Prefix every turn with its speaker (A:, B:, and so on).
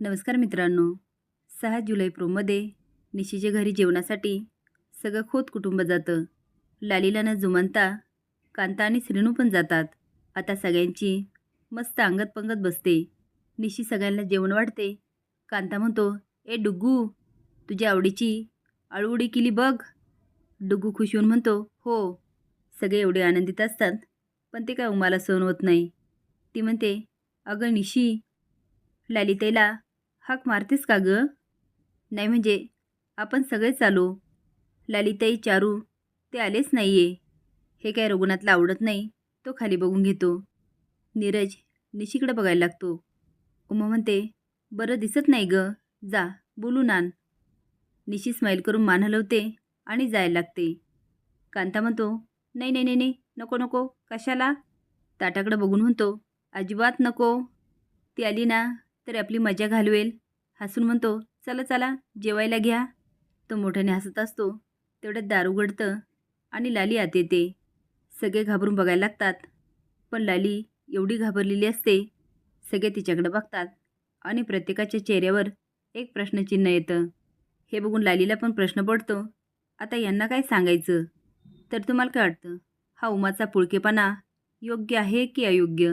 A: नमस्कार मित्रांनो. सहा जुलै प्रोमध्ये निशीच्या घरी जेवणासाठी सगळं खोत कुटुंब जातं. लालीला न जुमंता कांता आणि श्रीनू पण जातात. आता सगळ्यांची मस्त अंगत पंगत बसते. निशी सगळ्यांना जेवण वाढते. कांता म्हणतो ए डुग्गू तुझ्या आवडीची आळूवडी केली बघ. डुग्गू खुश होऊन म्हणतो हो सगळे एवढे आनंदित असतात पण ते काय उमाला सहन होत नाही. ती म्हणते अगं निशी लालितेला हाक मारतेस का गं? नाही म्हणजे आपण सगळेच आलो लालिताई चारू ते आलेच नाही आहे हे काय रघुनाथला आवडत नाही? तो खाली बघून घेतो. नीरज निशीकडे बघायला लागतो. उमा म्हणते बरं दिसत नाही ग. जा बोलून आण निशी स्माईल करून मान हलवते आणि जायला लागते. कांता म्हणतो नाही नाही नाही नाही नको नको कशाला? ताटाकडं बघून म्हणतो अजिबात नको. ती आली ना तर आपली मजा घालवेल. हसून म्हणतो चला चला जेवायला घ्या. तो मोठ्याने हसत असतो. तेवढ्यात दार उघडतं आणि लाली आत येते. सगळे घाबरून बघायला लागतात. पण लाली एवढी घाबरलेली असते. सगळे तिच्याकडे बघतात आणि प्रत्येकाच्या चेहऱ्यावर एक प्रश्नचिन्ह येतं. हे बघून लालीला पण प्रश्न पडतो आता यांना काय सांगायचं? तर तुम्हाला काय वाटतं? हा उमाचा पुळकेपणा योग्य आहे की अयोग्य?